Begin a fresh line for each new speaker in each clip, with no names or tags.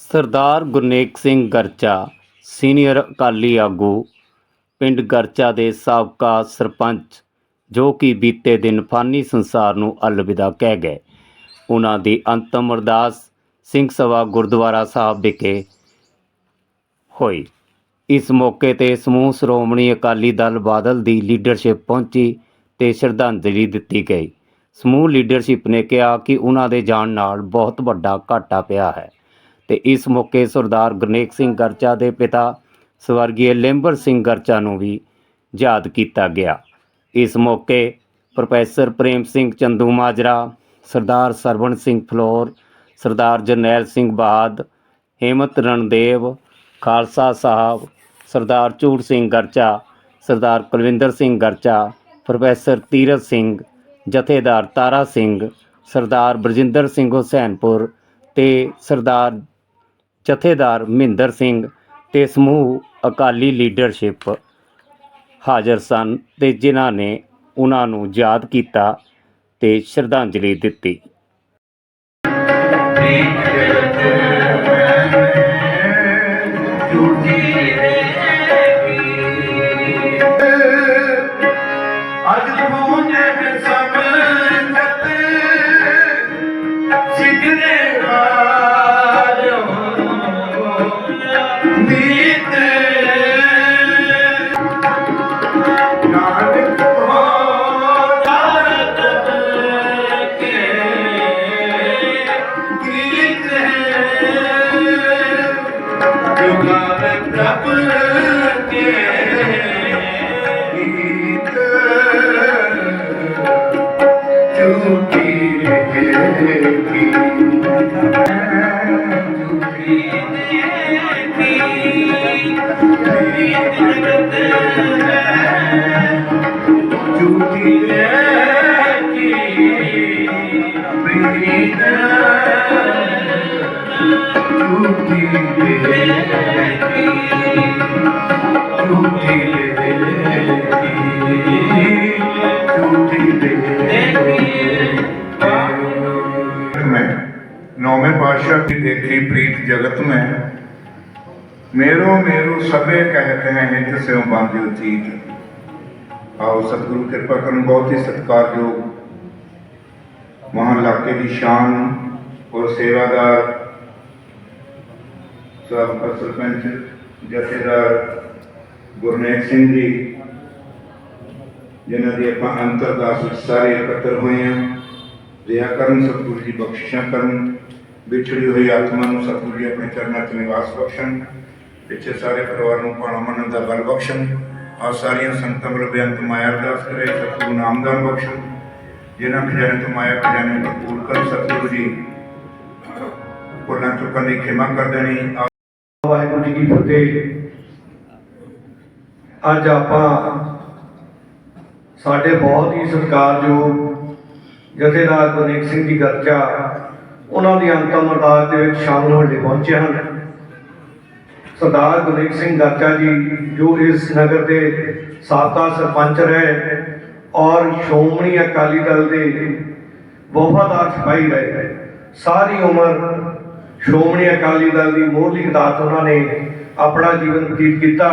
ਸਰਦਾਰ Gurnek Singh Garcha, senior Akali ਆਗੂ, ਪਿੰਡ ਗਰਚਾ ਦੇ ਸਾਬਕਾ ਸਰਪੰਚ, ਜੋ ਕਿ ਬੀਤੇ ਦਿਨ ਫਾਨੀ ਸੰਸਾਰ ਨੂੰ ਅਲਵਿਦਾ ਕਹਿ ਗਏ। ਉਹਨਾਂ ਦੀ ਅੰਤਮ ਅਰਦਾਸ ਸਿੰਘ ਸਭਾ ਗੁਰਦੁਆਰਾ ਸਾਹਿਬ ਵਿਖੇ ਹੋਈ। ਇਸ ਮੌਕੇ ਤੇ ਸਮੂਹ ਸ਼੍ਰੋਮਣੀ ਅਕਾਲੀ ਦਲ ਬਾਦਲ ਦੀ ਲੀਡਰਸ਼ਿਪ ਪਹੁੰਚੀ ਤੇ ਸ਼ਰਧਾਂਜਲੀ ਦਿੱਤੀ ਗਈ। ਸਮੂਹ ਲੀਡਰਸ਼ਿਪ ਨੇ ਕਿਹਾ ਕਿ ਉਹਨਾਂ ਦੇ ਜਾਣ ਨਾਲ ਬਹੁਤ ਵੱਡਾ ਘਾਟਾ ਪਿਆ ਹੈ। ਤੇ ਇਸ ਮੌਕੇ ਸਰਦਾਰ ਗੁਰਨੇਕ ਸਿੰਘ ਗਰਚਾ ਦੇ ਪਿਤਾ ਸਵਰਗੀ ਲੈਂਬਰ ਸਿੰਘ ਗਰਚਾ ਨੂੰ ਵੀ ਯਾਦ ਕੀਤਾ ਗਿਆ। ਇਸ ਮੌਕੇ ਪ੍ਰੋਫੈਸਰ ਪ੍ਰੇਮ ਸਿੰਘ ਚੰਦੂ ਮਾਜਰਾ, ਸਰਦਾਰ ਸਰਵਣ ਸਿੰਘ ਫਲੋਰ, ਸਰਦਾਰ ਜਰਨੈਲ ਸਿੰਘ ਬਾਦ ਹੇਮਤ ਰਣਦੇਵ, ਖਾਲਸਾ ਸਾਹਿਬ, ਸਰਦਾਰ ਚੂੜ ਸਿੰਘ ਗਰਚਾ, ਸਰਦਾਰ ਕੁਲਵਿੰਦਰ ਸਿੰਘ ਗਰਚਾ, ਪ੍ਰੋਫੈਸਰ ਤੀਰਥ ਸਿੰਘ, ਜਥੇਦਾਰ ਤਾਰਾ ਸਿੰਘ, ਸਰਦਾਰ ਬਰਜਿੰਦਰ ਸਿੰਘ ਹੁਸੈਨਪੁਰ ਤੇ ਸਰਦਾਰ ਜਥੇਦਾਰ ਮਹਿੰਦਰ ਸਿੰਘ ਤੇ ਸਮੂਹ ਅਕਾਲੀ ਲੀਡਰਸ਼ਿਪ ਹਾਜ਼ਰ ਸਨ ਤੇ ਜਿਨ੍ਹਾਂ ਨੇ ਉਹਨਾਂ ਨੂੰ ਯਾਦ ਕੀਤਾ ਤੇ ਸ਼ਰਧਾਂਜਲੀ ਦਿੱਤੀ
ਅੱਜ झूठी
बेटी नौवे पातशाह की देखी प्रीत जगत में। मेरो मेरो सबे कहते हैं हित से बांधे चीत आओ सतगुरु कृपा करो बहुत ही सत्कारयोग वहाँ इलाके की शान और सेवादार ਸਾਬਕਾ ਸਰਪੰਚ ਜਥੇਦਾਰ ਗੁਰਨੇਕ ਸਿੰਘ ਜੀ, ਜਿਨ੍ਹਾਂ ਦੀ ਆਪਾਂ ਅੰਤਰਦਾਸ ਵਿੱਚ ਸਾਰੇ ਇਕੱਤਰ ਹੋਏ ਹਾਂ ਦਇਆ ਕਰਨ, ਸਤਿਗੁਰੂ ਜੀ ਬਖਸ਼ਿਸ਼ਾਂ ਕਰਨ, ਵਿਛੜੀ ਹੋਈ ਆਤਮਾ ਨੂੰ ਸਤਿਗੁਰੂ ਜੀ ਆਪਣੇ ਚਰਨਾਂ 'ਚ ਨਿਵਾਸ ਬਖਸ਼ਣ, ਪਿੱਛੇ ਸਾਰੇ ਪਰਿਵਾਰ ਨੂੰ ਭਾਣਾ ਮੰਨਣ ਦਾ ਬਲ ਬਖਸ਼ਣ ਆ ਸਾਰੀਆਂ ਸੰਗਤਾਂ ਵੱਲੋਂ ਬੇਅੰਤ ਮਾਇਆ ਅਰਦਾਸ ਕਰੇ, ਸਤਿਗੁਰੂ ਨਾਮਦਾਨ ਬਖਸ਼ਣ, ਜਿਨ੍ਹਾਂ ਖਜ਼ਾਨੇ ਤੋਂ ਮਾਇਆ ਖਜ਼ਾਨੇ ਨੂੰ ਕਬੂਲ ਕਰ ਸਤਿਗੁਰੂ ਜੀ ਭੁੱਲਾਂ ਚੁੱਕਣ ਦੀ ਖਿਮਾ ਕਰ ਦੇਣੀ
ਵਾਹਿਗੁਰੂ ਫਤਿਹ। ਅੱਜ ਆਪਾਂ ਸਾਡੇ ਬਹੁਤ ਹੀ ਸਤਿਕਾਰਯੋਗ ਜਥੇਦਾਰ ਗੁਰਨੇਕ ਸਿੰਘ ਜੀ ਗਰਚਾ ਉਹਨਾਂ ਦੀ ਅੰਤਮ ਅਰਦਾਸ ਦੇ ਵਿੱਚ ਸ਼ਾਮਲ ਹੋਣ ਲਈ ਪਹੁੰਚੇ ਹਨ। ਸਰਦਾਰ ਗੁਰਨੇਕ ਸਿੰਘ ਗਰਚਾ ਜੀ, ਜੋ ਇਸ ਨਗਰ ਦੇ ਸਾਬਕਾ ਸਰਪੰਚ ਰਹੇ ਔਰ ਸ਼੍ਰੋਮਣੀ ਅਕਾਲੀ ਦਲ ਦੇ ਵਫਾਦਾਰ ਸਿਪਾਹੀ ਰਹੇ, ਸਾਰੀ ਉਮਰ ਸ਼੍ਰੋਮਣੀ ਅਕਾਲੀ ਦਲ ਦੀ ਮੋਹਲੀ ਖਿਦਾਤ ਉਹਨਾਂ ਨੇ ਆਪਣਾ ਜੀਵਨ ਬਤੀਤ ਕੀਤਾ।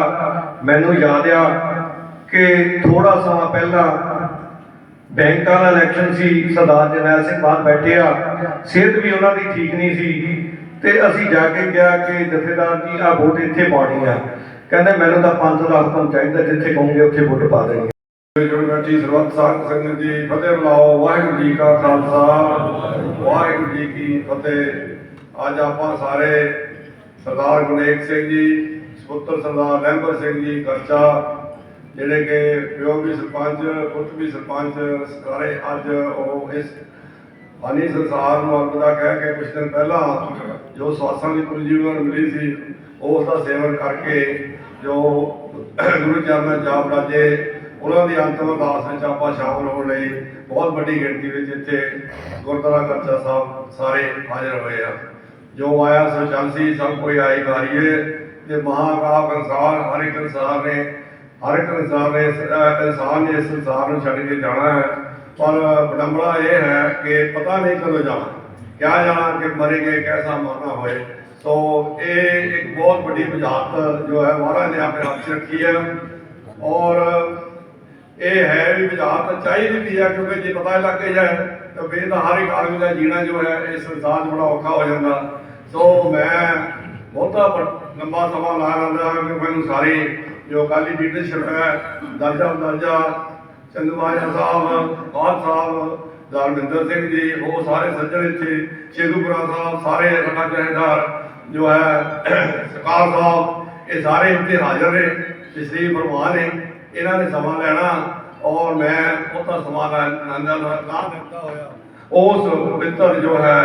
ਮੈਨੂੰ ਯਾਦ ਆ ਕਿ ਥੋੜਾ ਸਮਾਂ ਪਹਿਲਾਂ ਬੈਂਕਾਂ ਦਾ ਇਲੈਕਸ਼ਨ ਸੀ, ਸਰਦਾਰ ਜਰਨੈਲ ਸਿੰਘ ਬਾਹਰ ਬੈਠੇ ਆ। ਸਿਹਤ ਵੀ ਉਹਨਾਂ ਦੀ ਠੀਕ ਨਹੀਂ ਸੀ। ਤੇ ਅਸੀਂ ਜਾ ਕੇ ਕਿਹਾ ਕਿ ਜਥੇਦਾਰ ਜੀ ਆ ਵੋਟ ਇੱਥੇ ਪਾਉਣੀ ਆ। ਕਹਿੰਦੇ ਮੈਨੂੰ ਤਾਂ 500 ਦਾ ਹੁਕਮ ਚਾਹੀਦਾ, ਜਿੱਥੇ ਕਹੋਗੇ ਉੱਥੇ ਵੋਟ ਪਾ ਦੇਣੀ।
ਯੂਨੀਵਰਸਿਟੀ ਸਰਬੱਤ ਸਾਧ ਸੰਗਤ ਜੀ, ਫਤਿਹ ਬੁਲਾਓ। ਵਾਹਿਗੁਰੂ ਜੀ ਕਾ ਖਾਲਸਾ। ਵਾਹਿਗੁਰੂ ਜੀ ਕੀ ਫਤਿਹ। ਅੱਜ ਆਪਾਂ ਸਾਰੇ ਸਰਦਾਰ ਗੁਰਨੇਕ ਸਿੰਘ ਜੀ, ਸੁਪੁੱਤਰ ਸਰਦਾਰ ਲਹਿੰਬਰ ਸਿੰਘ ਜੀ ਕਰਚਾ ਜਿਹੜੇ ਕਿ ਪਿਓ ਵੀ ਸਰਪੰਚ ਪੁੱਤ ਵੀ ਸਰਪੰਚ, ਸਾਰੇ ਅੱਜ ਉਹ ਇਸ ਫਾਨੀ ਸੰਸਾਰ ਨੂੰ ਅਲਵਿਦਾ ਕਹਿ ਕੇ ਕੁਝ ਦਿਨ ਪਹਿਲਾਂ ਜੋ ਸਵਾਸਾਂ ਦੀ ਪੁੰਜੀ ਮਿਲੀ ਸੀ, ਉਸ ਦਾ ਸੇਵਨ ਕਰਕੇ ਜੋ ਗੁਰੂ ਚਰਨਾਂ 'ਚ ਜਾ ਉਹਨਾਂ ਦੀ ਅੰਤਮ ਅਰਦਾਸ ਵਿੱਚ ਆਪਾਂ ਸ਼ਾਮਲ ਹੋਣ ਲਈ ਬਹੁਤ ਵੱਡੀ ਗਿਣਤੀ ਵਿੱਚ ਇੱਥੇ ਗੁਰਦੁਆਰਾ ਕਰਚਾ ਸਾਹਿਬ ਸਾਰੇ ਹਾਜ਼ਰ ਹੋਏ ਆ। ਜੋ ਆਇਆ ਸੋ ਚੱਲ ਸਭ ਕੋਈ ਆਈ ਵਾਰੀਏ। ਤੇ ਮਹਾਕਾਲ ਸੰਸਾਰ ਹਰ ਇੱਕ ਇਨਸਾਨ ਨੇ, ਹਰ ਇੱਕ ਇਨਸਾਨ ਨੇ ਇਨਸਾਨ ਨੇ ਇਸ ਸੰਸਾਰ ਨੂੰ ਛੱਡ ਕੇ ਜਾਣਾ ਹੈ। ਪਰ ਬਡੰਬੜਾ ਇਹ ਹੈ ਕਿ ਪਤਾ ਨਹੀਂ ਕਦੋਂ ਜਾਣਾ। ਕਿਹਾ ਜਾਣਾ, ਕਿ ਮਰੇ ਕੈਸਾ ਮਰਨਾ ਹੋਏ। ਸੋ ਇਹ ਇੱਕ ਬਹੁਤ ਵੱਡੀ ਬੁਝਾਰਤ ਜੋ ਹੈ, ਮਹਾਰਾਜ ਨੇ ਆਪਣੇ ਹੱਥ 'ਚ ਰੱਖੀ ਹੈ। ਔਰ ਇਹ ਹੈ ਵੀ ਬੁਝਾਰਤ ਚਾਹੀਦੀ ਵੀ ਹੈ, ਕਿਉਂਕਿ ਜੇ ਪਤਾ ਲੱਗ ਜਾਏ, ਤਾਂ ਫਿਰ ਤਾਂ ਹਰ ਇੱਕ ਆਦਮੀ ਦਾ ਜੀਣਾ ਜੋ ਹੈ, ਇਸ ਸੰਸਾਰ 'ਚ ਬੜਾ ਔਖਾ ਹੋ ਜਾਂਦਾ। ਸੋ ਮੈਂ ਬਹੁਤਾ ਲੰਬਾ ਸਮਾਂ ਲਾ ਲੈਂਦਾ ਕਿ ਮੈਨੂੰ ਸਾਰੇ ਜੋ ਅਕਾਲੀ ਲੀਡਰਸ਼ਿਪ ਹੈ, ਦਰਜਾ ਦਰਜਾ ਚੰਦੂਮਾਜਾ ਸਾਹਿਬ ਬਾਦ ਸਾਹਿਬ ਦਰਮਿੰਦਰ ਸਿੰਘ ਜੀ, ਉਹ ਸਾਰੇ ਸੱਜਣ ਇੱਥੇ ਸ਼ੇਖੂਪੁਰਾ ਸਾਹਿਬ, ਸਾਰੇ ਸਾਡਾ ਜਹੇਦਾਰ ਜੋ ਹੈ, ਸਰਕਾਰ ਸਾਹਿਬ, ਇਹ ਸਾਰੇ ਇੱਥੇ ਹਾਜ਼ਰ ਨੇ ਤੇ ਸ੍ਰੀ ਫਰਮਾਨ ਨੇ, ਇਹਨਾਂ ਨੇ ਸਮਾਂ ਲੈਣਾ ਔਰ ਮੈਂ ਬਹੁਤਾ ਸਮਾਂ ਨਾ ਨਾ ਨਾ ਦਿੱਤਾ ਹੋਇਆ। ਉਸ ਮਿੱਤਰ ਜੋ ਹੈ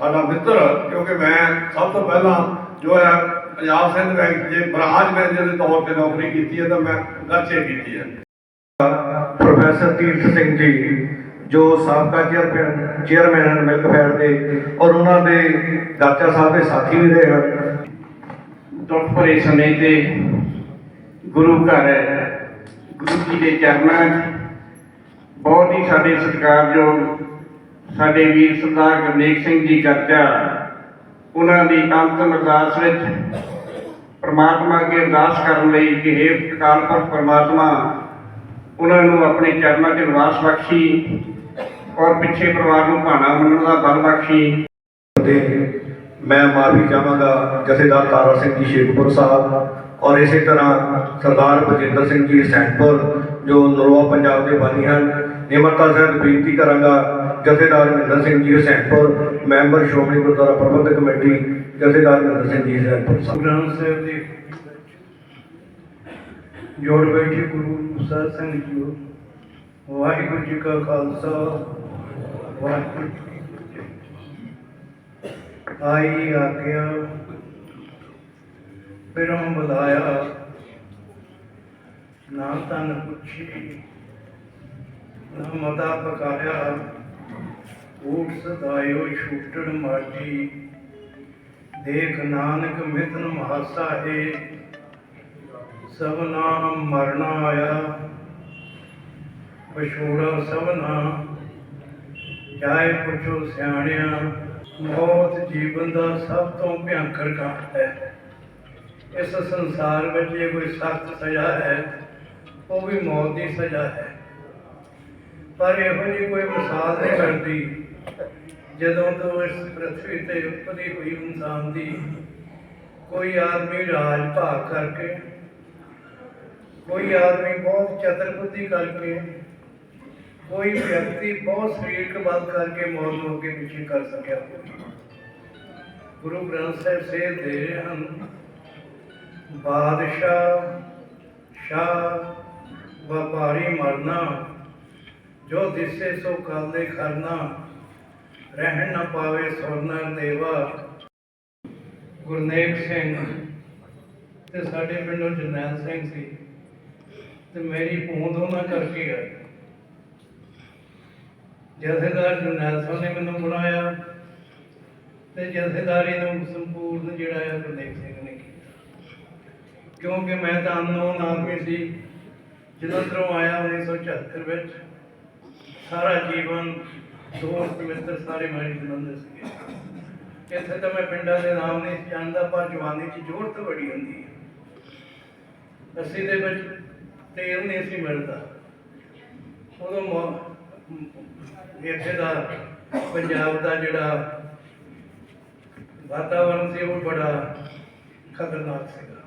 ਸਾਡਾ ਮਿੱਤਰ ਕਿਉਂਕਿ ਮੈਂ ਸਭ ਤੋਂ ਪਹਿਲਾਂ ਜੋ ਹੈ ਪੰਜਾਬ ਸਿੰਧ ਬੈਂਕ ਦੇ ਬ੍ਰਾਂਚ ਮੈਨੇਜਰ ਦੇ ਤੌਰ ਤੇ ਨੌਕਰੀ ਕੀਤੀ ਹੈ ਤਾਂ ਮੈਂ ਗਰਚੇ ਕੀਤੀ ਹੈ।
ਪ੍ਰੋਫੈਸਰ ਤੀਰਥ ਸਿੰਘ ਜੀ ਜੋ ਸਾਬਕਾ ਚੇਅਰਮੈਨ ਚੇਅਰਮੈਨ ਹਨ ਮਿਲਕ ਫੈਡ ਦੇ ਔਰ ਉਹਨਾਂ ਦੇ ਦਾਚਾ ਸਾਹਿਬ ਦੇ ਸਾਥੀ ਵੀ ਰਹੇ ਹਨ।
ਦੁੱਖ ਭਰੇ ਸਮੇਂ ਤੇ ਗੁਰੂ ਘਰ ਗੁਰੂ ਜੀ ਦੇ ਚਰਨਾਂ 'ਚ ਬਹੁਤ ਹੀ ਸਾਡੇ ਸਤਿਕਾਰਯੋਗ ਸਾਡੇ ਵੀਰ ਸਰਦਾਰ ਗੁਰਨੇਕ ਸਿੰਘ ਜੀ ਕਰਜਾ ਉਹਨਾਂ ਦੀ ਅੰਤਮ ਅਰਦਾਸ ਵਿੱਚ ਪਰਮਾਤਮਾ ਅੱਗੇ ਅਰਦਾਸ ਕਰਨ ਲਈ ਕਿ ਹੇ ਅਕਾਲ ਪੁਰਖ ਪਰਮਾਤਮਾ, ਉਹਨਾਂ ਨੂੰ ਆਪਣੇ ਚਰਨਾਂ 'ਚ ਨਿਵਾਸ ਬਖਸ਼ੀ ਔਰ ਪਿੱਛੇ ਪਰਿਵਾਰ ਨੂੰ ਭਾਣਾ ਮੰਨਣ ਦਾ ਬਲ ਬਖਸ਼ੀ।
ਤੇ ਮੈਂ ਮਾਫੀ ਚਾਹਾਂਗਾ ਜਥੇਦਾਰ ਤਾਰਾ ਸਿੰਘ ਜੀ ਸ਼ੇਖਪੁਰ ਸਾਹਿਬ ਔਰ ਇਸੇ ਤਰ੍ਹਾਂ ਸਰਦਾਰ ਬਜਿੰਦਰ ਸਿੰਘ ਜੀ ਸੈਂਟਪੁਰ, ਜੋ ਨਰੋਆ ਪੰਜਾਬ ਦੇ ਬਾਨੀ ਹਨ। ਨਿਮਰਤਾ ਸਾਹਿਬ ਬੇਨਤੀ ਕਰਾਂਗਾ ਜਥੇਦਾਰ ਮਹਿੰਦਰ ਸਿੰਘ ਜੀ ਹੁਸੈਨਪੁਰ, ਮੈਂਬਰ ਸ਼੍ਰੋਮਣੀ ਗੁਰਦੁਆਰਾ ਪ੍ਰਬੰਧਕ ਕਮੇਟੀ, ਜਥੇਦਾਰ ਮਹਿੰਦਰ ਸਿੰਘ ਜੀ ਹੁਸੈਨਪੁਰ ਸਾਹਿਬ।
ਗ੍ਰੰਥ ਸਾਹਿਬ ਦੇ ਜੋੜ ਬੈਠੇ ਗੁਰੂ ਸਾਹਿਬ ਸਿੰਘ ਜੀ ਵਾਹਿਗੁਰੂ ਜੀ ਕਾ ਖਾਲਸਾ, ਵਾਹਿਗੁਰੂ ਜੀ ਕੀ ਫਤਿਹ। ਆਈ ਆਗਿਆ ਫਿਰੋਂ ਬੁਲਾਇਆ, ਨਾ ਤਨ ਪੁੱਛੀ, ਨਾ ਮਦਾ ਪਕਾਇਆ ਊਟ ਸਦਾਇਓ ਛੂਟਣ ਮਾਟੀ ਦੇਖ ਨਾਨਕ ਮਿਥਨ ਮਹਾਸਾ ਹੈ। ਸਭਨਾ ਮਰਨਾ ਆਇਆ। ਵਿਛੋੜਾ ਸਭਨਾ ਜਾਏ ਪੁੱਛੋ ਸਿਆਣਿਆ, ਮੌਤ ਜੀਵਨ ਦਾ ਸਭ ਤੋਂ ਭਿਆਨਕ ਕਾਟ ਹੈ। ਇਸ ਸੰਸਾਰ ਵਿੱਚ ਜੇ ਕੋਈ ਸਖਤ ਸਜ਼ਾ ਹੈ, ਉਹ ਵੀ ਮੌਤ ਦੀ ਸਜ਼ਾ ਹੈ। ਪਰ ਇਹੋ ਜਿਹੀ ਕੋਈ ਮਿਸਾਲ ਨਹੀਂ ਕਰਦੀ ਜਦੋਂ ਤੋਂ ਇਸ ਪ੍ਰithvi ਤੇ ਉਤਪਤੀ ਹੋਈ ਇਨਸਾਨ ਦੀ, ਕੋਈ ਆਦਮੀ ਰਾਜ ਭਾਗ ਕਰਕੇ, ਕੋਈ ਆਦਮੀ ਬਹੁਤ ਚਤਰ ਕਰਕੇ, ਕੋਈ ਵਿਅਕਤੀ ਬਹੁਤ ਸਰੀਰਕ ਬਲ ਕਰਕੇ ਮੌਤ ਨੂੰ ਅੱਗੇ ਪਿੱਛੇ ਕਰ ਸਕਿਆ। ਗੁਰੂ ਗ੍ਰੰਥ ਸਾਹਿਬ ਸੇਧ ਦੇ ਰਹੇ ਹਨ, ਬਾਦਸ਼ਾਹ, ਸ਼ਾਹ, ਵਪਾਰੀ ਮਰਨਾ, ਜੋ ਦਿਸੇ ਸੋ ਕਾਲੇ ਕਰਨਾ ਰਹਿਣ ਨਾ ਪਾਵੇ ਸੋਨਰ ਦੇਵਾ। ਗੁਰਨੇਕ ਸਿੰਘ, ਤੇ ਸਾਡੇ ਪਿੰਡੋਂ ਜਰਨੈਲ ਸਿੰਘ ਸੀ, ਤੇ ਮੇਰੀ ਪੂੰਦ ਉਹਨਾਂ ਕਰਕੇ ਆਈ ਜਥੇਦਾਰ ਜਰਨੈਲ ਸਿੰਘ ਨੇ ਮੈਨੂੰ ਬੁਲਾਇਆ, ਤੇ ਜਥੇਦਾਰੀ ਨੂੰ ਸੰਪੂਰਨ ਜਿਹੜਾ ਆ ਗੁਰਨੇਕ ਸਿੰਘ ਨੇ ਕੀਤਾ। ਕਿਉਂਕਿ ਮੈਂ ਤਾਂ ਅਨਨੋਨ ਆਦਮੀ ਸੀ ਜਲੰਧਰੋਂ ਆਇਆ 1974 ਵਿੱਚ, ਸਾਰਾ ਜੀਵਨ ਦੋਸਤ ਮਿੱਤਰ ਸਾਰੇ ਮੇਰੇ ਜਲੰਧਰ ਸੀਗੇ। ਇੱਥੇ ਤਾਂ ਮੈਂ ਪਿੰਡਾਂ ਦੇ ਨਾਮ ਨਹੀਂ ਜਾਣਦਾ, ਪਰ ਜਵਾਨੀ 'ਚ ਜ਼ੋਰਤ ਬੜੀ ਹੁੰਦੀ ਹੈ। ਅੱਸੀ ਦੇ ਵਿੱਚ ਤੇਲ ਨਹੀਂ ਸੀ ਮਿਲਦਾ। ਉਦੋਂ ਇੱਥੇ ਦਾ ਪੰਜਾਬ ਦਾ ਜਿਹੜਾ ਵਾਤਾਵਰਣ ਸੀ, ਉਹ ਬੜਾ ਖਤਰਨਾਕ ਸੀਗਾ।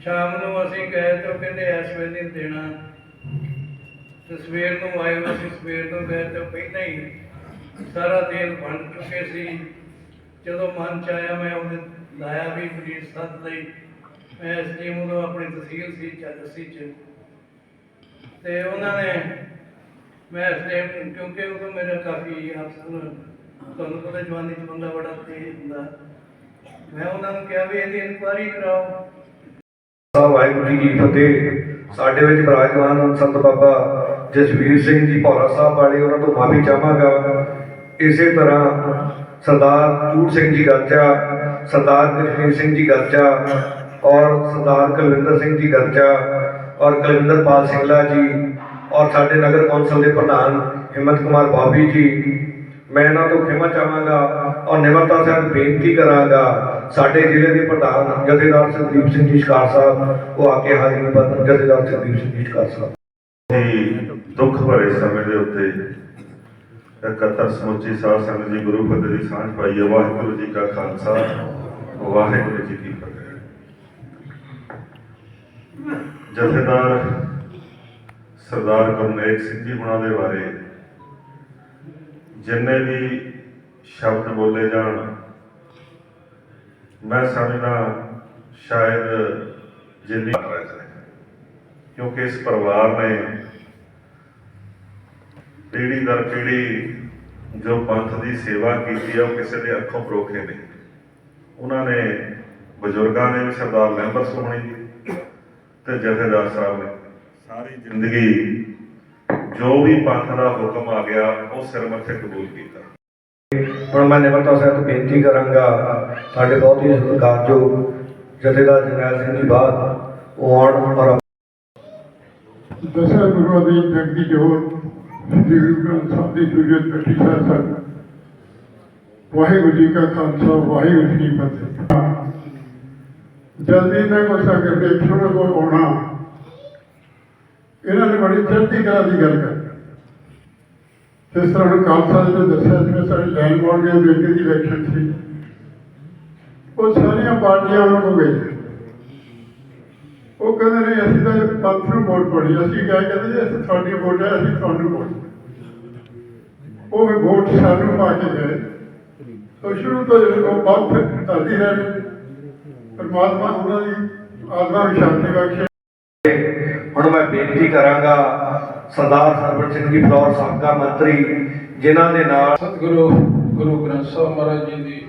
ਸ਼ਾਮ ਨੂੰ ਅਸੀਂ ਗਏ ਤੇ ਕਹਿੰਦੇ, ਇਸ ਵੇਲੇ ਦੇਣਾ। ਤੇ ਸਵੇਰ ਨੂੰ ਆਏ ਹੋਏ ਅਸੀਂ ਸਵੇਰ ਨੂੰ ਗਏ ਤੇ ਪਹਿਲਾਂ ਹੀ ਸਾਰਾ ਤੇਲ ਬਣ ਚੁੱਕੇ ਸੀ। ਜਦੋਂ ਮਨ ਚ ਆਇਆ, ਮੈਂ ਉਹਨੇ ਲਾਇਆ ਵੀ ਪੁਲਿਸ ਸੱਦ ਲਈ। ਮੈਂ ਇਸ ਟੀਮ ਨੂੰ ਆਪਣੀ ਤਹਿਸੀਲ ਸੀ ਚੱਲਸੀ ਚ। ਤੇ ਉਹਨਾਂ ਨੇ ਮੈਂ ਇਸ ਟਾਈਮ ਕਿਉਂਕਿ ਉਦੋਂ ਮੇਰਾ ਕਾਫੀ ਅਫਸਰ ਤੁਹਾਨੂੰ ਪਤਾ ਜਵਾਨੀ ਚ ਬੰਦਾ ਬੜਾ ਤੇਜ਼ ਹੁੰਦਾ। ਮੈਂ ਉਹਨਾਂ ਨੂੰ ਕਿਹਾ ਵੀ ਇਹਦੀ ਇਨਕੁਆਇਰੀ ਕਰਾਓ।
ਵਾਹਿਗੁਰੂ ਜੀ ਕੀ ਫਤਿਹ। ਸਾਡੇ ਵਿੱਚ ਬਰਾਜਮਾਨ ਸੰਤ ਬਾਬਾ ਜਸਵੀਰ ਸਿੰਘ ਜੀ ਭੌਰਾ ਸਾਹਿਬ ਵਾਲੇ, ਉਹਨਾਂ ਤੋਂ ਮਾਫੀ ਚਾਹਾਂਗਾ। ਇਸੇ ਤਰ੍ਹਾਂ ਸਰਦਾਰ ਚੂੜ ਸਿੰਘ ਜੀ ਗਰਚਾ ਸਰਦਾਰ ਕਸ਼ਮੀਰ ਸਿੰਘ ਜੀ ਗਰਚਾ ਔਰ ਸਰਦਾਰ ਕੁਲਵਿੰਦਰ ਸਿੰਘ ਜੀ ਗਰਚਾ ਔਰ ਕੁਲਵਿੰਦਰ ਪਾਲ ਸਿੰਘਲਾ ਜੀ, ਔਰ ਸਾਡੇ ਨਗਰ ਕੌਂਸਲ ਦੇ ਪ੍ਰਧਾਨ ਹਿੰਮਤ ਕੁਮਾਰ ਬਾਬੀ ਜੀ ਮੈਂ ਇਹਨਾਂ ਤੋਂ ਖਿਮਾ ਚਾਹਾਂਗਾ ਔਰ ਨਿਮਰਤਾ ਸਾਹਿਬ ਬੇਨਤੀ ਕਰਾਂਗਾ ਸਾਡੇ ਜ਼ਿਲ੍ਹੇ ਦੇ ਪ੍ਰਧਾਨ ਜਥੇਦਾਰ ਸੰਦੀਪ ਸਿੰਘ ਜੀ ਸ਼ਿਕਾਰ ਸਾਹਿਬ, ਉਹ ਆ ਕੇ ਹਾਜ਼ਰੀ ਭਰਨ, ਜਥੇਦਾਰ ਸੰਦੀਪ ਸਿੰਘ ਜੀ ਸ਼ਿਕਾਰ ਸਾਹਿਬ।
ਦੁੱਖ ਭਰੇ ਸਮੇਂ ਦੇ ਉੱਤੇ ਇਕੱਤਰ ਸਮੁੱਚੀ ਸਾਧ ਸੰਗਤ ਜੀ ਗੁਰੂ ਫਤਿਹ ਦੀ ਸਾਂਝ ਪਾਈ ਹੈ। ਵਾਹਿਗੁਰੂ ਜੀ ਕਾ ਖਾਲਸਾ, ਵਾਹਿਗੁਰੂ ਜੀ ਕੀ ਫਤਿਹ। ਜਥੇਦਾਰ ਸਰਦਾਰ ਗੁਰਨੇਕ ਸਿੰਘ ਜੀ ਉਹਨਾਂ ਦੇ ਬਾਰੇ ਜਿੰਨੇ ਵੀ ਸ਼ਬਦ ਬੋਲੇ ਜਾਣ, ਮੈਂ ਸਮਝਦਾ ਸ਼ਾਇਦ ਜਿੰਨੀ ਕਿਉਂਕਿ ਇਸ ਪਰਿਵਾਰ ਨੇ ਪੀੜੀ ਦਰ ਪੀੜੀ ਜੋ ਪੰਥ ਦੀ ਸੇਵਾ ਕੀਤੀ ਹੈ ਉਹ ਕਿਸੇ ਦੇ ਅੱਖੋਂ ਪਰੋਖੇ ਨਹੀਂ। ਉਹਨਾਂ ਨੇ ਬਜ਼ੁਰਗਾਂ ਨੇ ਸਰਦਾਰ ਮਹਿੰਦਰ ਸੋਹਣੀ ਜੀ ਤੇ ਜਥੇਦਾਰ ਸਾਹਿਬ ਨੇ। ਸਾਰੀ ਜ਼ਿੰਦਗੀ ਜੋ ਵੀ ਪੰਥ ਦਾ ਹੁਕਮ ਆ ਗਿਆ ਉਹ ਸਿਰ ਮੱਥੇ ਕਬੂਲ ਕੀਤਾ।
ਹੁਣ ਮੈਂ ਨਿਮਰਤਾ ਸਾਹਿਬ ਤੋਂ ਬੇਨਤੀ ਕਰਾਂਗਾ ਸਾਡੇ ਬਹੁਤ ਹੀ ਸਤਿਕਾਰਯੋਗ ਜਥੇਦਾਰ ਜਰਨੈਲ ਸਿੰਘ ਜੀ ਬਾਅਦ ਉਹ ਆਉਣ ਔਰ
ਦਸਾਂ ਗੁਰੂਆਂ ਦੀ ਜਗਦੀ ਜੋਤ ਸ੍ਰੀ ਗੁਰੂ ਗ੍ਰੰਥ ਸਾਹਿਬ ਦੀ ਸੂਰਤ ਪੱਟੀ ਸਾਹਿਬ ਵਾਹਿਗੁਰੂ ਜੀ ਕਾ ਖਾਲਸਾ ਵਾਹਿਗੁਰੂ ਜੀ ਕੀ ਫਤਿਹ। ਜਲਦੀ ਨਾ ਕੋ ਸਕਰ ਦੇ ਛੋੜ ਕੋ ਆਉਣਾ। ਇਹਨਾਂ ਨੇ ਬੜੀ ਚੜ੍ਹਦੀ ਕਲਾ ਦੀ ਗੱਲ ਕਰ ਜਿਸ ਤਰ੍ਹਾਂ ਹੁਣ ਖਾਲਸਾ ਨੇ ਦੱਸਿਆ ਜਿਵੇਂ ਸਾਡੇ ਲੈਂਡ ਬੋਰਡ ਦੇ ਬੇਟੇ ਦੀ ਇਲੈਕਸ਼ਨ ਸੀ, ਉਹ ਸਾਰੀਆਂ ਪਾਰਟੀਆਂ ਉਹਨਾਂ ਨੂੰ ਗਏ ਉਹ ਕਹਿੰਦੇ ਨੇ, ਅਸੀਂ ਤਾਂ ਪੰਥ ਨੂੰ ਵੋਟ ਪਾਉਣੀ ਅਸੀਂ ਕਿਹਾ ਕਹਿੰਦੇ ਜੀ, ਅਸੀਂ ਤੁਹਾਡੀ ਵੋਟ ਹੈ ਅਸੀਂ ਤੁਹਾਨੂੰ ਵੋਟ ਉਹ ਵੋਟ ਸਾਨੂੰ ਪਾ ਕੇ ਗਏ ਤਾਂ ਸ਼ੁਰੂ ਤੋਂ ਜਿਹੜੇ ਉਹ ਪੰਥ ਧਰਦੀ ਰਹੇ ਪਰਮਾਤਮਾ ਉਹਨਾਂ ਦੀ ਆਤਮਾ ਨੂੰ ਸ਼ਾਂਤੀ ਬਖਸ਼ੇ।
ਮੈਂ ਬੇਨਤੀ ਕਰਾਂਗਾ ਸਰਦਾਰ ਸਰਵਣ ਸਿੰਘ ਜੀ ਫਲੌਰ ਸਾਬਕਾ ਮੰਤਰੀ, ਜਿਨ੍ਹਾਂ ਦੇ ਨਾਲ
ਸਤਿਗੁਰੂ, ਗੁਰੂ ਗ੍ਰੰਥ ਸਾਹਿਬ ਮਹਾਰਾਜ ਜੀ ਦੀ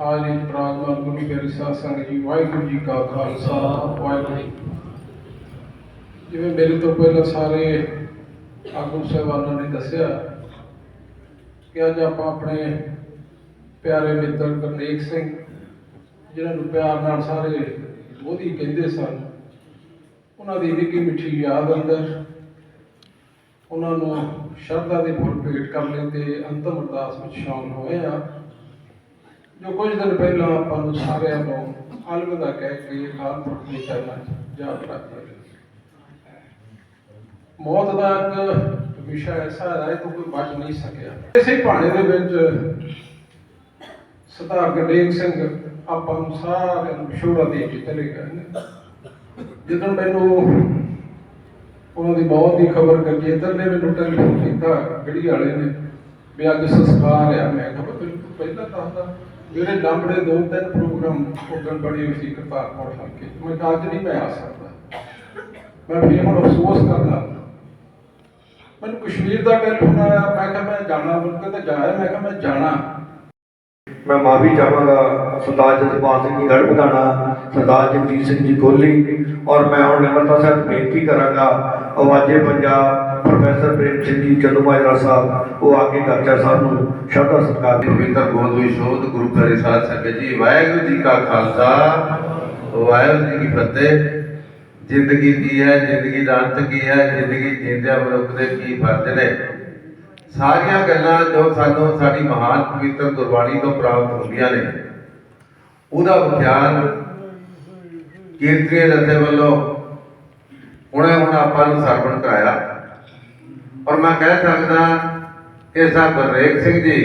ਹਾਜ਼ਰੀ ਪ੍ਰਾਗਮਨ ਗੁਰੂ ਪਿਆਰੀ ਸਾਧ ਸੰਗਤ ਜੀ, ਵਾਹਿਗੁਰੂ ਜੀ ਕਾ ਖਾਲਸਾ, ਵਾਹਿਗੁਰੂ ਜਿਵੇਂ ਮੇਰੇ ਤੋਂ ਪਹਿਲਾਂ ਸਾਰੇ ਆਗੂ ਸਾਹਿਬਾਨਾਂ ਨੇ ਦੱਸਿਆ ਕਿ ਅੱਜ ਆਪਾਂ ਆਪਣੇ ਪਿਆਰੇ ਮਿੱਤਰ ਗੁਰਨੇਕ ਸਿੰਘ, ਜਿਨ੍ਹਾਂ ਨੂੰ ਪਿਆਰ ਨਾਲ ਸਾਰੇ ਮੋਦੀ ਕਹਿੰਦੇ ਸਨ ਉਹਨਾਂ ਦੀ ਨਿੱਕੀ ਮਿੱਠੀ ਯਾਦ ਅੰਦਰ। ਉਹਨਾਂ ਨੂੰ ਸ਼ਰਧਾ ਦੇ ਫੁੱਲ ਭੇਟ ਕਰ ਲੈਂਦੇ ਅੰਤਮ ਅਰਦਾਸ ਵਿੱਚ ਸ਼ਾਮਲ ਹੋਏ ਆ। ਜੋ ਕੁਝ ਦਿਨ ਪਹਿਲਾਂ ਆਪਾਂ ਨੂੰ ਸਾਰਿਆਂ ਨੂੰ ਅਲਵਿਦਾ ਕਹਿ ਕੇ ਅਕਾਲ ਦੇ ਚਰਨਾਂ 'ਚ ਜਾ ਪ੍ਰਾਪਤ ਮੌਤ ਦਾ ਇੱਕ ਵਿਸ਼ਾ ਐਸਾ ਹੈ ਤੋਂ ਕੋਈ ਬਚ ਨਹੀਂ ਸਕਿਆ। ਇਸੇ ਭਾਣੇ ਦੇ ਵਿੱਚ ਸਰਦਾਰ ਗਰਦੇਵ ਸਿੰਘ ਆਪਾਂ ਨੂੰ ਸਾਰਿਆਂ ਨੂੰ ਸ਼ੋਰਾ ਦੇ ਕੇ ਚਲੇ ਗਏ ਨੇ। ਜਦੋਂ ਮੈਨੂੰ ਉਹਨਾਂ ਦੀ ਮੌਤ ਦੀ ਖਬਰ ਗਰਜੇਂਦਰ ਨੇ ਮੈਨੂੰ ਟੈਲੀਫੋਨ ਕੀਤਾ, ਗੜੀ ਵਾਲੇ ਨੇ, ਵੀ ਅੱਜ ਸੰਸਕਾਰ ਆ। ਮੈਂ ਕਿਹਾ ਪੁੱਤ ਪਹਿਲਾਂ ਦੱਸਦਾ ਮੇਰੇ ਲਾਂਬੜੇ ਦੋ ਤਿੰਨ ਪ੍ਰੋਗਰਾਮ ਉਦੋਂ ਬਣੇ ਹੋਏ ਸੀ ਕਰਤਾਰਪੁਰ ਹਲਕੇ ਮੈਂ ਕਿਹਾ, ਅੱਜ ਨਹੀਂ ਮੈਂ ਆ ਸਕਦਾ। ਮੈਂ ਫਿਰ ਹੁਣ ਅਫਸੋਸ ਕਰਦਾ। ਮੈਨੂੰ ਕਸ਼ਮੀਰ ਦਾ ਟੈਲੀਫੋਨ ਆਇਆ, ਮੈਂ ਕਿਹਾ, ਮੈਂ ਜਾਣਾ ਮੁਲਕ ਤੇ ਜਾਇਆ? ਮੈਂ ਕਿਹਾ, ਮੈਂ ਜਾਣਾ।
ਮੈਂ ਮਾਫੀ ਚਾਹਾਂਗਾ, ਸਰਦਾਰ ਜਸਪਾਲ ਸਿੰਘ ਜੀ, ਗੜ੍ਹ ਵਧਾਣਾ ਸਰਦਾਰ ਜਗਜੀਤ ਸਿੰਘ ਜੀ ਕੋਹਲੀ ਔਰ ਮੈਂ ਹੁਣ ਨਿਮਰਤਾ ਸਾਹਿਬ ਬੇਨਤੀ ਕਰਾਂਗਾ ਆਵਾਜ਼ੇ ਪੰਜਾਬ ਪ੍ਰੋਫੈਸਰ ਪ੍ਰੇਮ ਸਿੰਘ ਜੀ ਚੰਦੂਮਾਜਰਾ ਸਾਹਿਬ, ਉਹ ਆ ਕੇ ਗਰਚਾ ਸਾਹਿਬ ਨੂੰ ਸ਼ਰਧਾ ਸਤਿਕਾਰ ਦੇਣਗੇ
ਪਵਿੱਤਰ ਗੋਦਵੀ ਸ਼ੋਧ ਗੁਰੂ ਘਰੇ ਸਾਧ ਸੰਗਤ ਜੀ, ਵਾਹਿਗੁਰੂ ਜੀ ਕਾ ਖਾਲਸਾ, ਵਾਹਿਗੁਰੂ ਜੀ ਕੀ ਫਤਿਹ। ਜ਼ਿੰਦਗੀ ਕੀ ਹੈ, ਜ਼ਿੰਦਗੀ ਦਾ ਅੰਤ ਕੀ ਹੈ, ਜ਼ਿੰਦਗੀ ਜੀਂਦਿਆਂ ਮਨੁੱਖ ਦੇ ਕੀ ਫਰਜ਼ ਨੇ? ਸਾਰੀਆਂ ਗੱਲਾਂ ਜੋ ਸਾਨੂੰ ਸਾਡੀ ਮਹਾਨ ਪਵਿੱਤਰ ਗੁਰਬਾਣੀ ਤੋਂ ਪ੍ਰਾਪਤ ਹੁੰਦੀਆਂ ਨੇ, ਉਹਦਾ ਵਿਖਿਆਨ ਕੀਰਤਨੀਏ ਜਥੇ ਵੱਲੋਂ ਹੁਣੇ ਹੁਣ ਆਪਾਂ ਨੂੰ ਸਰਵਣ ਕਰਾਇਆ। ਔਰ ਮੈਂ ਕਹਿ ਸਕਦਾ ਇਹ ਸਾਹਿਬ ਗੁਰਰੇਖ ਸਿੰਘ ਜੀ,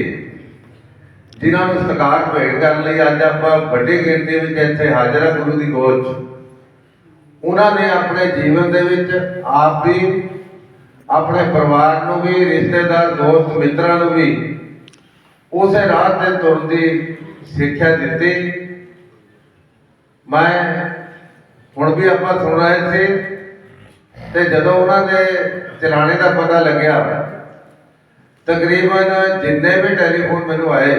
ਜਿਨ੍ਹਾਂ ਨੂੰ ਸਤਿਕਾਰ ਭੇਟ ਕਰਨ ਲਈ ਅੱਜ ਆਪਾਂ ਵੱਡੀ ਗਿਣਤੀ ਵਿੱਚ ਇੱਥੇ ਹਾਜ਼ਰ ਹਾਂ ਗੁਰੂ ਦੀ ਗੋਦ 'ਚ, ਉਹਨਾਂ ਨੇ ਆਪਣੇ ਜੀਵਨ ਦੇ ਵਿੱਚ ਆਪ ਵੀ, ਆਪਣੇ ਪਰਿਵਾਰ ਨੂੰ ਵੀ, ਰਿਸ਼ਤੇਦਾਰ, ਦੋਸਤ, ਮਿੱਤਰਾਂ ਨੂੰ ਵੀ ਉਸੇ ਰਾਹ ਤੇ ਤੁਰਨ ਦੀ ਸਿੱਖਿਆ ਦਿੱਤੀ। ਮੈਂ ਹੁਣ ਵੀ ਆਪਾਂ ਸੁਣ ਰਹੇ ਸੀ ਤੇ ਜਦੋਂ ਉਹਨਾਂ ਦੇ ਚਲਾਣੇ ਦਾ ਪਤਾ ਲੱਗਿਆ, ਤਕਰੀਬਨ ਜਿੰਨੇ ਵੀ ਟੈਲੀਫੋਨ ਮੈਨੂੰ ਆਏ,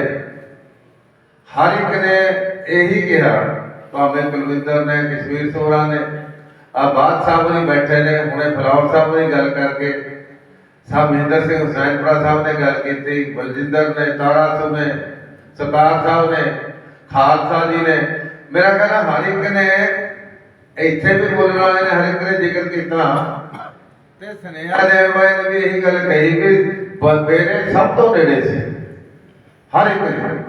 ਹਰ ਇੱਕ ਨੇ ਇਹੀ ਕਿਹਾ, ਭਾਵੇਂ ਕੁਲਵਿੰਦਰ ਨੇ, ਕਸ਼ਮੀਰ ਸੋਹਰਾ ਨੇ ਆ ਬਾਦ ਸਾਹਿਬ ਨੇ ਬੈਠੇ ਨੇ, ਹੁਣੇ ਫਲੌਰ ਸਾਹਿਬ ਨੇ ਗੱਲ ਕਰਕੇ ਸਾਹਿਬ ਮਹਿੰਦਰ ਸਿੰਘ ਹੁਸੈਨਪੁਰਾ ਸਾਹਿਬ ਨੇ ਗੱਲ ਕੀਤੀ, ਬਲਜਿੰਦਰ ਨੇ, ਤਾਰਾ ਸਿੰਘ ਨੇ ਸਰਦਾਰ ਸਾਹਿਬ ਨੇ, ਖਾਲਸਾ ਜੀ ਨੇ, ਮੇਰਾ ਕਹਿੰਦਾ ਹਰ ਇੱਕ ਨੇ ਇੱਥੇ ਵੀ ਬੋਲਣ ਵਾਲੇ ਨੇ ਹਰ ਇੱਕ ਨੇ ਜ਼ਿਕਰ ਕੀਤਾ। ਤੇ ਸੁਨੇਹਾ ਦੇਣ ਵਾਲੇ ਨੇ ਵੀ ਇਹੀ ਗੱਲ ਕਹੀ ਕਿ ਬ- ਮੇਰੇ ਸਭ ਤੋਂ ਨੇੜੇ ਸੀ। ਹਰ ਇੱਕ ਨੂੰ।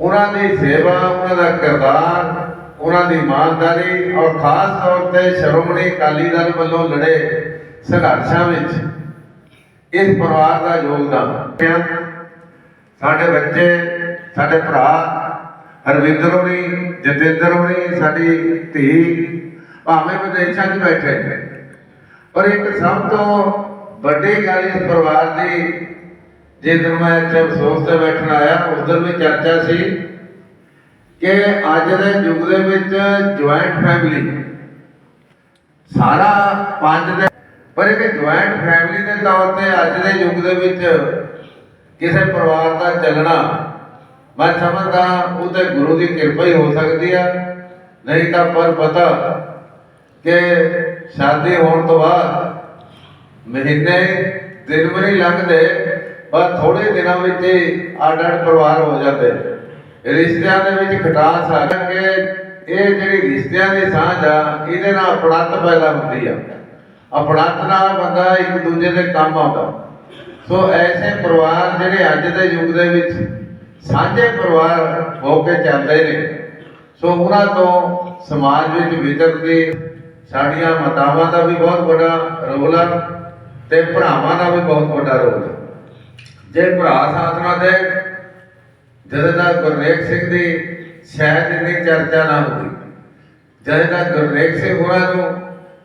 ਉਹਨਾਂ ਦੀ ਸੇਵਾ, ਉਹਨਾਂ ਦਾ ਕਿਰਦਾਰ, ਉਹਨਾਂ ਦੀ ਇਮਾਨਦਾਰੀ ਔਰ ਖਾਸ ਤੌਰ ਤੇ ਸ਼੍ਰੋਮਣੀ ਅਕਾਲੀ ਦਲ ਵੱਲੋਂ ਲੜੇ ਸੰਘਰਸ਼ਾਂ ਵਿੱਚ ਇਸ ਪਰਿਵਾਰ ਦਾ ਯੋਗਦਾਨ। ਸਾਡੇ ਬੱਚੇ, ਸਾਡੇ ਭਰਾ ਹਰਵਿੰਦਰ ਹੋਣੀ, ਜਤਿੰਦਰ ਹੋਣੀ, ਸਾਡੀ ਧੀ। ਭਾਵੇਂ ਵਿਦੇਸ਼ਾਂ 'ਚ ਬੈਠੇ ਨੇ, ਪਰ ਇੱਕ ਸਭ ਤੋਂ ਵੱਡੀ ਗੱਲ ਇਸ ਪਰਿਵਾਰ ਦੀ ਜੇ ਦਿਨ ਮੈਂ ਇੱਥੇ ਅਫਸੋਸ ਤੇ ਬੈਠਣ ਆਇਆ, ਉਸ ਦਿਨ ਵੀ ਚਰਚਾ ਸੀ ਕਿ ਅੱਜ ਦੇ ਯੁੱਗ ਦੇ ਵਿੱਚ ਜੁਆਇੰਟ ਫੈਮਿਲੀ ਸਾਰਾ ਪੰਜ ਦੇ, ਪਰ ਇੱਕ ਜੁਆਇੰਟ ਫੈਮਿਲੀ ਦੇ ਤੌਰ ਤੇ ਅੱਜ ਦੇ ਯੁੱਗ ਦੇ ਵਿੱਚ ਕਿਸੇ ਪਰਿਵਾਰ ਦਾ ਚੱਲਣਾ ਮੈਂ ਸਮਝਦਾ ਉਹ ਤੇ ਗੁਰੂ ਦੀ ਕਿਰਪਾ ਹੀ ਹੋ ਸਕਦੀ ਆ। ਨਹੀਂ ਤਾਂ ਪਰ ਪਤਾ ਕਿ ਸ਼ਾਦੀ ਹੋਣ ਤੋਂ ਬਾਅਦ ਮਹੀਨੇ, ਦਿਨ ਵੀ ਨਹੀਂ ਲੰਘਦੇ, ਪਰ ਥੋੜੇ ਦਿਨਾਂ ਵਿੱਚ ਹੀ ਅੱਡ ਅੱਡ ਪਰਿਵਾਰ ਹੋ ਜਾਂਦੇ। ਰਿਸ਼ਤਿਆਂ ਦੇ ਵਿੱਚ ਖਟਾਸ ਆ ਕੇ ਇਹ ਜਿਹੜੀ ਰਿਸ਼ਤਿਆਂ ਦੀ ਸਾਂਝ ਆ, ਇਹਦੇ ਨਾਲ ਅਪਣੱਤ ਪੈਦਾ ਹੁੰਦੀ ਆ। ਅਪਣੱਤ ਨਾਲ ਬੰਦਾ ਇੱਕ ਦੂਜੇ ਦੇ ਕੰਮ ਆਉਂਦਾ। ਸੋ ਐਸੇ ਪਰਿਵਾਰ ਜਿਹੜੇ ਅੱਜ ਦੇ ਯੁੱਗ ਦੇ ਵਿੱਚ ਸਾਂਝੇ ਪਰਿਵਾਰ ਹੋ ਕੇ ਚੱਲਦੇ ਨੇ। ਸੋ ਉਹਨਾਂ ਤੋਂ ਸਮਾਜ ਵਿੱਚ ਵਿਚਰਦੇ ਸਾਡੀਆਂ ਮਾਤਾਵਾਂ ਦਾ ਵੀ ਬਹੁਤ ਵੱਡਾ ਰੋਲ ਆ ਤੇ ਭਰਾਵਾਂ ਦਾ ਵੀ ਬਹੁਤ ਵੱਡਾ ਰੋਲ ਆ। ਜੇ ਭਰਾ ਸਾਥ ਨਾ ਦੇ, ਜਦੋਂ ਦਾ ਗੁਰਨੇਕ ਸਿੰਘ ਦੀ ਸ਼ਾਇਦ ਇੰਨੀ ਚਰਚਾ ਨਾ ਹੁੰਦੀ, ਜਦੋਂ ਦਾ ਗੁਰਨੇਕ ਸਿੰਘ ਹੋਰਾਂ ਨੂੰ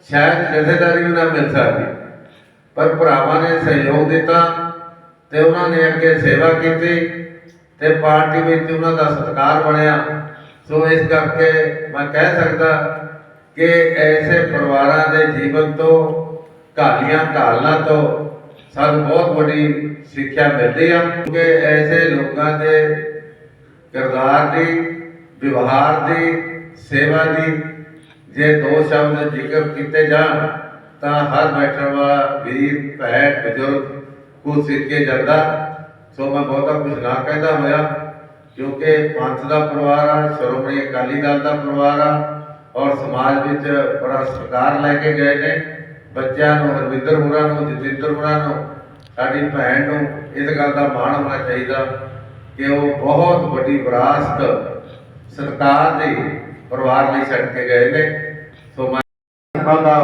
ਸ਼ਾਇਦ ਜਥੇਦਾਰੀ ਵੀ ਨਾ ਮਿਲ ਸਕਦੀ। ਪਰ ਭਰਾਵਾਂ ਨੇ ਸਹਿਯੋਗ ਦਿੱਤਾ ਤੇ ਉਹਨਾਂ ਨੇ ਅੱਗੇ ਸੇਵਾ ਕੀਤੀ। ਤੇ ਪਾਰਟੀ ਵਿੱਚ ਉਹਨਾਂ ਦਾ ਸਤਿਕਾਰ ਬਣਿਆ। ਸੋ ਇਸ ਕਰਕੇ ਮੈਂ ਕਹਿ ਸਕਦਾ ਕਿ ਐਸੇ ਪਰਿਵਾਰਾਂ ਦੇ ਜੀਵਨ ਤੋਂ ਕਹਾਣੀਆਂ ਢਾਲਣਾ ਤੋਂ ਸਾਨੂੰ ਬਹੁਤ ਵੱਡੀ ਸਿੱਖਿਆ ਮਿਲਦੀ ਆ। ਕਿ ਐਸੇ ਲੋਕਾਂ ਦੇ ਕਿਰਦਾਰ ਦੀ, ਵਿਵਹਾਰ ਦੀ, ਸੇਵਾ ਦੀ ਜੇ ਦੋ ਸ਼ਬਦ ਜ਼ਿਕਰ ਕੀਤੇ ਜਾਣ, ਤਾਂ ਹਰ ਬੈਠਣ ਵਾਲਾ ਵੀਰ, ਭੈਣ, ਬਜ਼ੁਰਗ ਕੋ ਸਿਰ ਜਾਂਦਾ। ਸੋ ਮੈਂ ਬਹੁਤਾ ਕੁਝ ਨਾ ਕਹਿੰਦਾ ਹੋਇਆ, ਕਿਉਂਕਿ ਪੰਥ ਦਾ ਪਰਿਵਾਰ ਆ ਸ਼੍ਰੋਮਣੀ ਅਕਾਲੀ ਦਲ ਦਾ ਪਰਿਵਾਰ ਆ, ਔਰ ਸਮਾਜ ਵਿੱਚ ਬੜਾ ਸਤਿਕਾਰ ਲੈ ਕੇ ਗਏ ਨੇ। ਬੱਚਿਆਂ ਨੂੰ, ਹਰਵਿੰਦਰ ਹੋਰਾਂ ਨੂੰ, ਜਤਿੰਦਰ ਹੋਰਾਂ ਨੂੰ, ਸਾਡੀ ਭੈਣ ਨੂੰ ਇਸ ਗੱਲ ਦਾ ਮਾਣ ਹੋਣਾ ਚਾਹੀਦਾ ਕਿ ਉਹ ਬਹੁਤ ਵੱਡੀ ਵਿਰਾਸਤ ਸਰਕਾਰ ਦੇ ਪਰਿਵਾਰ ਲਈ ਛੱਡ ਕੇ ਗਏ ਨੇ। ਸੋ ਮੈਂ
ਦਾ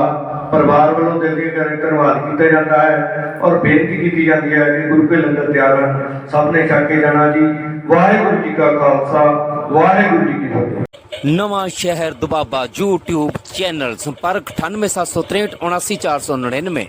ਪਰਿਵਾਰ ਵੱਲੋਂ ਦਿਲ ਦੀ ਗਹਿਰਾਈ ਧੰਨਵਾਦ ਕੀਤਾ ਜਾਂਦਾ ਹੈ ਔਰ ਬੇਨਤੀ ਕੀਤੀ ਜਾਂਦੀ ਹੈ ਕਿ ਗੁਰੂ ਕੇ ਲੰਗਰ ਤਿਆਰ ਹਨ। ਸਭ ਨੇ ਛਕ ਕੇ ਜਾਣਾ ਜੀ। ਵਾਹਿਗੁਰੂ ਜੀ ਕਾ ਖਾਲਸਾ, ਵਾਹਿਗੁਰੂ ਜੀ ਕੀ ਫਤਿਹ।
ਨਵਾਂ ਸ਼ਹਿਰ ਦੁਬਾਬਾ YouTube ਚੈਨਲ ਸੰਪਰਕ 98763 79499